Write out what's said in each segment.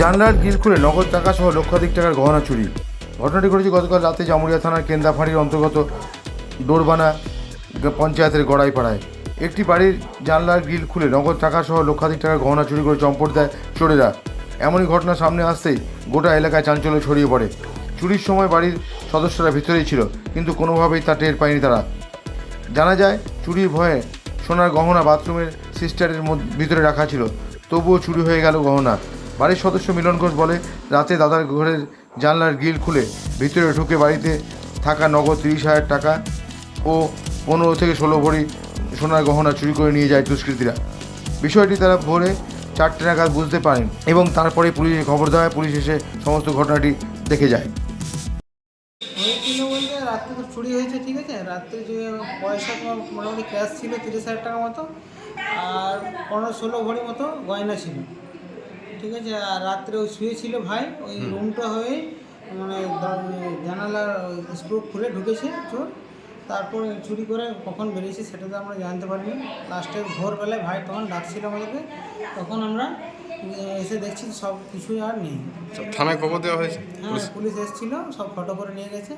জানলার গিল খুলে নগদ টাকা সহ লক্ষাধিক টাকার গহনা চুরি। ঘটনাটি ঘটেছে গতকাল রাতে জামুরিয়া থানার কেন্দাফাড়ির অন্তর্গত ডোরবানা পঞ্চায়েতের গড়াইপাড়ায়। একটি বাড়ির জানলার গ্রিল খুলে নগদ টাকা সহ লক্ষাধিক টাকার গহনা চুরি করে চম্পট দেয় চোরেরা। এমনই ঘটনা সামনে আসতেই গোটা এলাকায় চাঞ্চল্য ছড়িয়ে পড়ে। চুরির সময় বাড়ির সদস্যরা ভিতরেই ছিল, কিন্তু কোনোভাবেই তা টের পায়নি তারা। জানা যায়, চুরির ভয়ে সোনার গহনা বাথরুমের সিস্টারের ভিতরে রাখা ছিল। তবুও চুরি হয়ে গেল গহনা। বাড়ির সদস্য মিলন ঘোষ বলে, রাতে দাদার ঘরের জানলার গ্রিল খুলে ভিতরে ঢুকে বাড়িতে থাকা নগদ তিরিশ হাজার টাকা ও পনেরো থেকে ষোলো ভরি সোনার গহনা চুরি করে নিয়ে যায় দুষ্কৃতীরা। বিষয়টি তারা ভোরে চারটে নাগাদ বুঝতে পারেন এবং তারপরে পুলিশে খবর দেওয়া পুলিশ এসে সমস্ত ঘটনাটি দেখে যায়। রাত্রে তো চুরি হয়েছে ঠিক আছে রাত্রে যে পয়সা তোমার মোটামুটি ক্যাশ ছিল তিরিশ হাজার টাকার মতো আর পনেরো ষোলো ভরি মতো গয়না ছিল। ঠিক আছে আর রাত্রে ওই শুয়েছিল ভাই ওই রুমটা হয়ে মানে জানালার স্ক্রু খুলে ঢুকেছে চোর। তারপর চুরি করে কখন বেরিয়েছে সেটা তো আমরা জানতে পারিনি। লাস্টে ভোরবেলায় ভাই তখন ডাকছিল আমাদেরকে তখন আমরা এসে দেখছি সব কিছুই আর নেই। থানায় খবর দেওয়া হয়েছে? হ্যাঁ পুলিশ? এসেছিল সব ফটো করে নিয়ে গেছে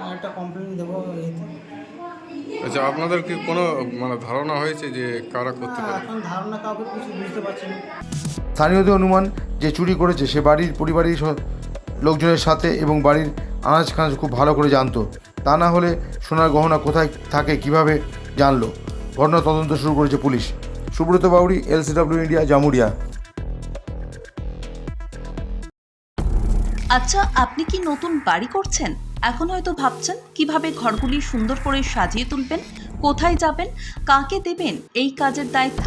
আর একটা কমপ্লেন দেবো ইয়েতে আচ্ছা আপনাদের কি কোনো মানে ধারণা হয়েছে যে কারা করতে পারে? এখন ধারণা কাউকে কিছু বুঝতে পারছি না। স্থানীয়দের অনুমান যে চুরি করেছে, সে বাড়ির পরিবারের লোকজনের সাথে এবং বাড়ির আনাজ খানাজ খুব ভালো করে জানতো। তা না হলে সোনার গহনা কোথায় থাকে, কীভাবে জানলো? ঘটনা তদন্ত শুরু করেছে police. Subrata Bauri LCW India, Jamuria. আচ্ছা আপনি কি নতুন বাড়ি করছেন? এখন হয়তো ভাবছেন, কীভাবে ঘরগুলি সুন্দর করে সাজিয়ে তুলবেন, কোথায় যাবেন, কাকে দেবেন, এই কাজের দায়িত্ব?